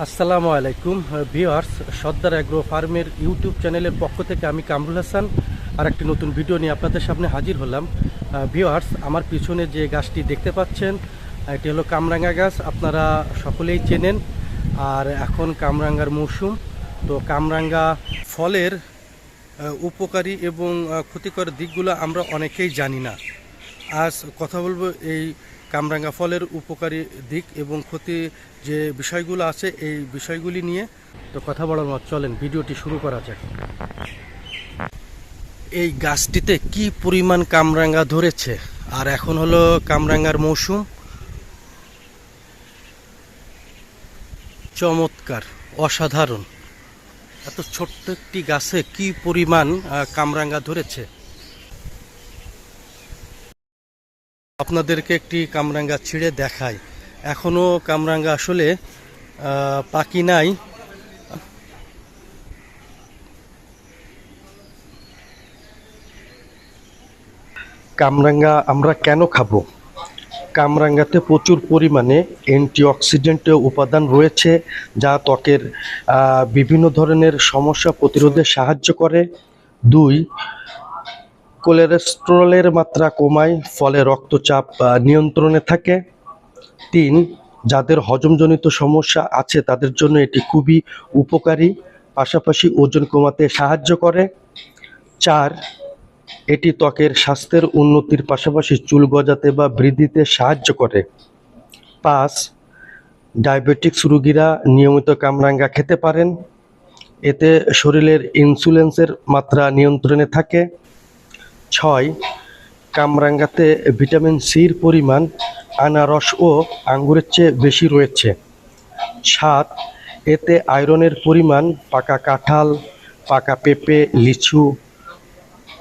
আসসালামু আলাইকুম viewers Sardar agro ফার্মের ইউটিউব চ্যানেলের পক্ষ থেকে আমি কামরুল হাসান। আর একটি নতুন ভিডিও নিয়ে আপনাদের সামনে হাজির হলাম। ভিওয়ার্স আমার পিছনে যে গাছটি দেখতে পাচ্ছেন এটি হলো কামরাঙ্গা গাছ, আপনারা সকলেই চেনেন। আর এখন কামরাঙ্গার মৌসুম, তো কামরাঙ্গা ফলের উপকারী এবং ক্ষতিকর দিকগুলো আমরা অনেকেই জানি না। আজ কথা বলব এই কামরাঙ্গা ফলের উপকারী দিক এবং ক্ষতি যে বিষয়গুলো আছে, এই বিষয়গুলি নিয়ে তো কথা বলার মত চলেন, ভিডিওটি শুরু করা যাক। এই গাছটিতে কি পরিমাণ কামরাঙ্গা ধরেছে? আর এখন হলো কামরাঙ্গার মৌসুম। চমৎকার, অসাধারণ। এত ছোট্ট একটি গাছে কি পরিমাণ কামরাঙ্গা ধরেছে? আপনাদেরকে একটি কামরাঙ্গা ছিঁড়ে দেখাই। এখনও কামরাঙ্গা আসলে পাকি নাই। কামরাঙ্গা আমরা কেন খাব? কামরাঙ্গাতে প্রচুর পরিমাণে অ্যান্টিঅক্সিডেন্ট উপাদান রয়েছে, যা ত্বকের বিভিন্ন ধরনের সমস্যা প্রতিরোধে সাহায্য করে। দুই কোলেস্টেরলের মাত্রা কমায়, ফলে রক্তচাপ নিয়ন্ত্রণে থাকে। তিন, যাদের হজমজনিত সমস্যা আছে, তাদের জন্য এটি খুবই উপকারী, পাশাপাশি ওজন কমাতে সাহায্য করে। চার, এটি ত্বকের স্বাস্থ্যের উন্নতির পাশাপাশি চুল গজাতে বা বৃদ্ধিতে সাহায্য করে। পাঁচ, ডায়াবেটিক্স রোগীরা নিয়মিত কামরাঙ্গা খেতে পারেন। এতে শরীরের ইনসুলেন্সের মাত্রা নিয়ন্ত্রণে থাকে। ছয়, কামরাঙ্গাতে ভিটামিন সির পরিমাণ, আনারস ও আঙ্গুরের চেয়ে বেশি রয়েছে। সাত, এতে আয়রনের পরিমাণ, পাকা কাঁঠাল, পাকা পেঁপে, লিচু,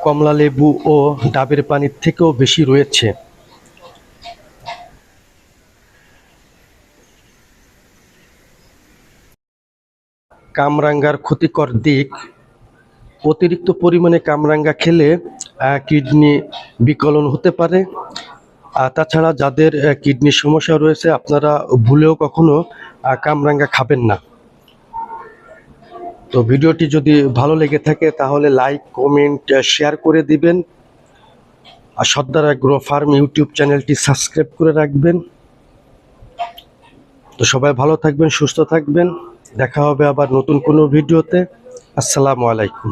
কমলা লেবু ও ডাবের পানির থেকেও বেশি রয়েছে। কামরাঙ্গার ক্ষতিকর দিক, অতিরিক্ত পরিমাণে কামরাঙ্গা খেলে কিডনি বিকলন হতে পারে। আর তাছাড়া যাদের কিডনির সমস্যা রয়েছে, আপনারা ভুলেও কখনো কামরাঙ্গা খাবেন না। তো ভিডিওটি যদি ভালো লেগে থাকে, তাহলে লাইক, কমেন্ট শেয়ার করে দিবেন। আর সর্দার অ্যাগ্রো ফার্ম ইউটিউব চ্যানেলটি সাবস্ক্রাইব করে রাখবেন। তো সবাই ভালো থাকবেন, সুস্থ থাকবেন। দেখা হবে আবার নতুন কোনো ভিডিওতে। আসসালামু আলাইকুম।